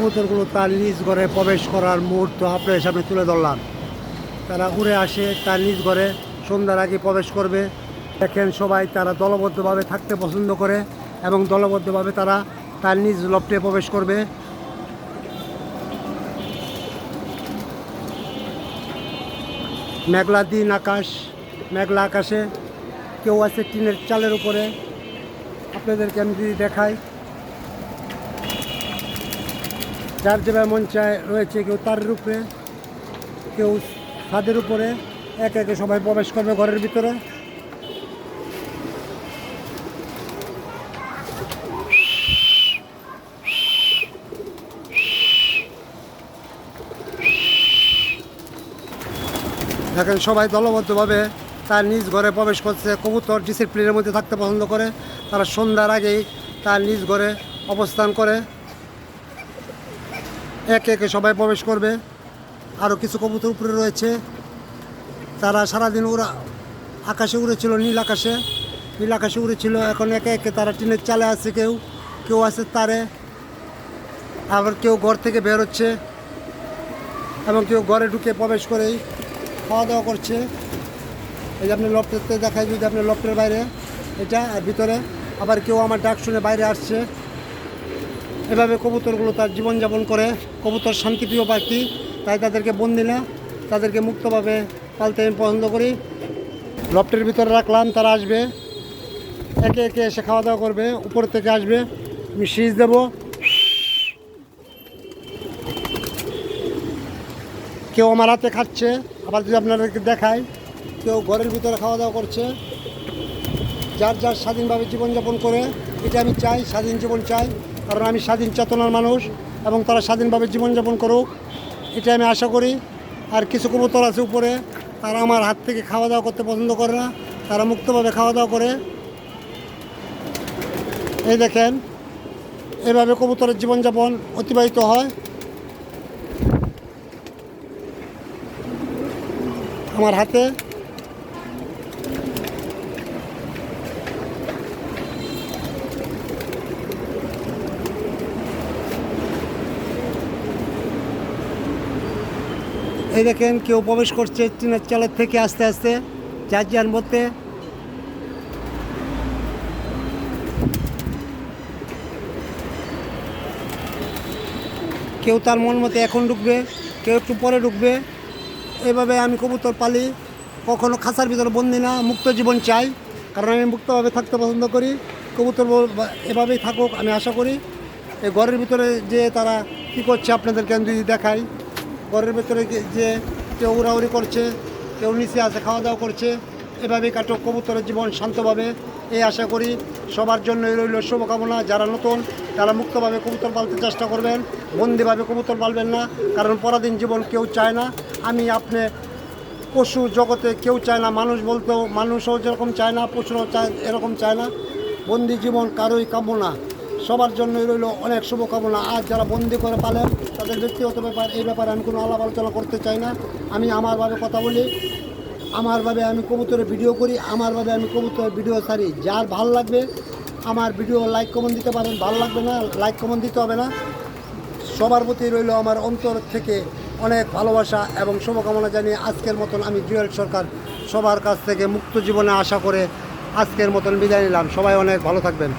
কবুতরগুলো তার নিজ ঘরে প্রবেশ করার মুহূর্ত আপনার সামনে তুলে ধরলাম। তারা উড়ে আসে, তার নিজ ঘরে সন্ধ্যার আগে প্রবেশ করবে। দেখেন সবাই তারা দলবদ্ধভাবে থাকতে পছন্দ করে এবং দলবদ্ধভাবে তারা তার নিজ লফটে প্রবেশ করবে। মেঘলা দিন আকাশ, মেঘলা আকাশে কেউ আছে টিনের চালের উপরে। আপনাদেরকে আমি যদি দেখাই যার যেভাবে মন চায় রয়েছে কেউ তারের উপরে কেউ ছাদের উপরে, একে একে সবাই প্রবেশ করবে ঘরের ভিতরে। দেখেন, সবাই দলবদ্ধভাবে তার নিজ ঘরে প্রবেশ করছে। কবুতর ডিসিপ্লিনের মধ্যে থাকতে পছন্দ করে। তারা সন্ধ্যার আগেই তার নিজ ঘরে অবস্থান করে। একে একে সবাই প্রবেশ করবে। আরও কিছু কবুতর উপরে রয়েছে। তারা সারাদিন ওরা আকাশে উড়েছিল, নীল আকাশে। নীল আকাশে উড়েছিল, এখন একে একে তারা টিনের চালে আছে কেউ। কেউ আছে তারে। আবার কেউ ঘর থেকে বের হচ্ছে এবং কেউ ঘরে ঢুকে প্রবেশ করেই খাওয়া দাওয়া করছে। এই যে আপনি লফটেতে দেখায় যদি আপনি লফটের বাইরে, এটা আর ভিতরে। আবার কেউ আমার ডাক শুনে বাইরে আসছে। এভাবে কবুতরগুলো তার জীবনযাপন করে। কবুতর শান্তিপ্রিয় পাখি, তাই তাদেরকে বন্দি না, তাদেরকে মুক্তভাবে পালতে আমি পছন্দ করি। লফটের ভিতরে রাখলাম, তারা আসবে। একে একে এসে খাওয়া দাওয়া করবে, উপর থেকে আসবে। আমি সিজ দেবো। কেউ আমার হাতে খাচ্ছে, আবার যদি আপনাদেরকে দেখায় কেউ ঘরের ভিতরে খাওয়া দাওয়া করছে। যার যার স্বাধীনভাবে জীবনযাপন করে, এটা আমি চাই, স্বাধীন জীবন চাই। কারণ আমি স্বাধীন চেতনার মানুষ এবং তারা স্বাধীনভাবে জীবনযাপন করুক এটা আমি আশা করি। আর কিছু কবুতর আছে উপরে, তারা আমার হাত থেকে খাওয়া দাওয়া করতে পছন্দ করে না, তারা মুক্তভাবে খাওয়া দাওয়া করে। এই দেখেন, এভাবে কবুতরের জীবনযাপন অতিবাহিত হয়। আমার হাতে এই দেখেন কেউ প্রবেশ করছে টিনের চালের থেকে আস্তে আস্তে, যার যার মধ্যে। কেউ তার মন মতো এখন ঢুকবে, কেউ একটু পরে ঢুকবে। এভাবে আমি কবুতর পালি, কখনো খাঁচার ভিতরে বন্দি না, মুক্ত জীবন চাই। কারণ আমি মুক্তভাবে থাকতে পছন্দ করি, কবুতর এভাবেই থাকুক, আমি আশা করি। এই ঘরের ভিতরে যে তারা কী করছে আপনাদেরকে আমি যদি দেখাই। ঘরের ভিতরে যে- কেউ উড়াউড়ি করছে, কেউ নিচে আছে খাওয়া দাওয়া করছে, এভাবেই কাটুক, কবুতরের জীবন শান্তভাবে। এই আশা করি সবার জন্য রইল শুভকামনা। যারা নতুন, তারা মুক্তভাবে কবুতর পালতে চেষ্টা করবেন। বন্দিভাবে কবুতর পালবেন না, কারণ পরাধীন জীবন কেউ চায় না। আমি আপনি পশু জগতে কেউ চায় না, মানুষ বলতেও মানুষও যেরকম চায় না, পশুরাও চায় এরকম চায় না। বন্দি জীবন কারোই কাম্য না। সবার জন্যই রইল অনেক শুভকামনা। আজ যারা বন্দি করে পালেন, তাদের ব্যক্তিগত ব্যাপার, এই ব্যাপারে আমি কোনো আলাপ আলোচনা করতে চাই না। আমি আমারভাবে কথা বলি আমারভাবে আমি কবুতরের ভিডিও করি আমারভাবে আমি কবুতরের ভিডিও ছাড়ি। যার ভালো লাগবে, আমার ভিডিও লাইক কমেন্ট দিতে পারেন। ভালো লাগবে না লাইক কমেন্ট দিতে হবে না। সবার প্রতি রইল আমার অন্তর থেকে অনেক ভালোবাসা এবং শুভকামনা জানিয়ে আজকের মতন আমি জুয়েল সরকার সবার কাছ থেকে মুক্ত জীবনে আশা করে আজকের মতন বিদায় নিলাম। সবাই অনেক ভালো থাকবেন।